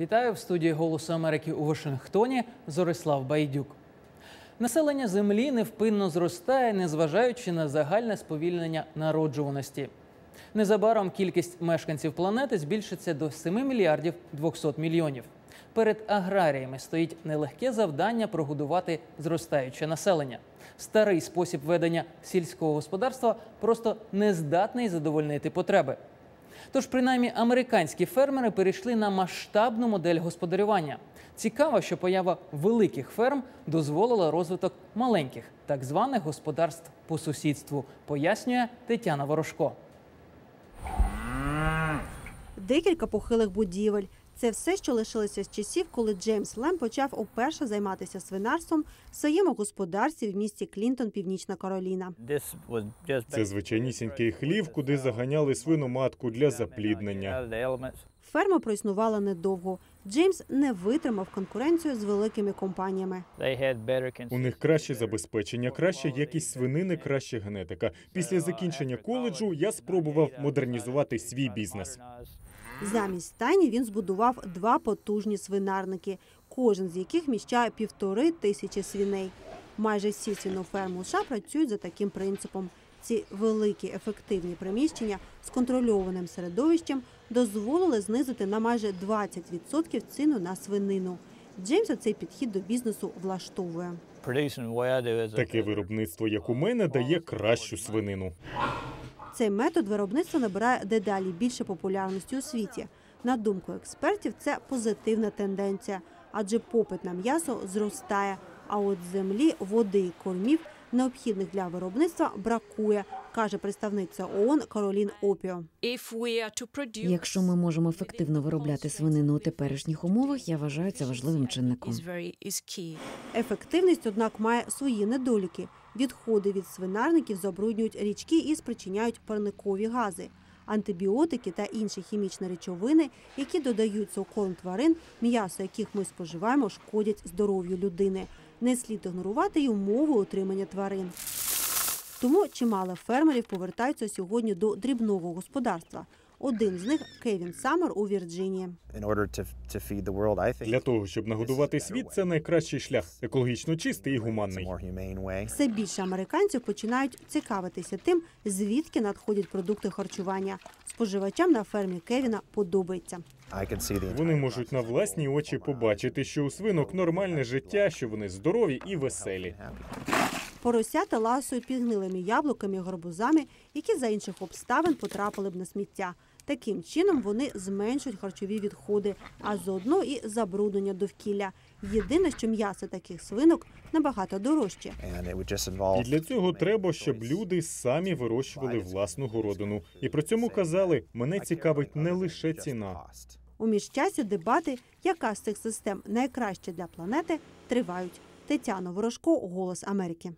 Вітаю в студії Голосу Америки у Вашингтоні. Зорислав Байдюк. Населення землі невпинно зростає, незважаючи на загальне сповільнення народжуваності. Незабаром кількість мешканців планети збільшиться до 7 мільярдів 200 мільйонів. Перед аграріями стоїть нелегке завдання прогодувати зростаюче населення. Старий спосіб ведення сільського господарства просто не здатний задовольнити потреби. Тож, принаймні, американські фермери перейшли на масштабну модель господарювання. Цікаво, що поява великих ферм дозволила розвиток маленьких, так званих господарств по сусідству, пояснює Тетяна Ворожко. Декілька похилих будівель. Це все, що лишилося з часів, коли Джеймс Лем почав уперше займатися свинарством в своєму господарстві в місті Клінтон, Північна Кароліна. Це звичайнісінький хлів, куди заганяли свину матку для запліднення. Ферма проіснувала недовго. Джеймс не витримав конкуренцію з великими компаніями. У них краще забезпечення, краща якість свинини, краща генетика. Після закінчення коледжу я спробував модернізувати свій бізнес. Замість стайні він збудував два потужні свинарники, кожен з яких міщає півтори тисячі свіней. Майже всі свиноферми у США працюють за таким принципом. Ці великі ефективні приміщення з контрольованим середовищем дозволили знизити на майже 20% ціну на свинину. Джеймса цей підхід до бізнесу влаштовує. Таке виробництво, як у мене, дає кращу свинину. Цей метод виробництва набирає дедалі більше популярності у світі. На думку експертів, це позитивна тенденція, адже попит на м'ясо зростає. А от землі, води і кормів, необхідних для виробництва, бракує, каже представниця ООН Каролін Опіо. Якщо ми можемо ефективно виробляти свинину у теперішніх умовах, я вважаю це важливим чинником. Ефективність, однак, має свої недоліки. Відходи від свинарників забруднюють річки і спричиняють парникові гази. Антибіотики та інші хімічні речовини, які додаються у корм тварин, м'ясо яких ми споживаємо, шкодять здоров'ю людини. Не слід ігнорувати й умови утримання тварин. Тому чимало фермерів повертаються сьогодні до дрібного господарства. Один з них Кевін Саммер у Вірджинії. Для того, щоб нагодувати світ, це найкращий шлях екологічно чистий і гуманний. Все більше американців починають цікавитися тим, звідки надходять продукти харчування. Споживачам на фермі Кевіна подобається. Вони можуть на власні очі побачити, що у свинок нормальне життя, що вони здорові і веселі. Поросята ласують підгнилими яблуками і гарбузами, які за інших обставин потрапили б на сміття. Таким чином вони зменшують харчові відходи, а заодно і забруднення довкілля. Єдине, що м'ясо таких свинок набагато дорожче. І для цього треба, щоб люди самі вирощували власну городину. І при цьому казали, мене цікавить не лише ціна. У міжчасі дебати, яка з цих систем найкраща для планети, тривають. Тетяна Ворожко, Голос Америки.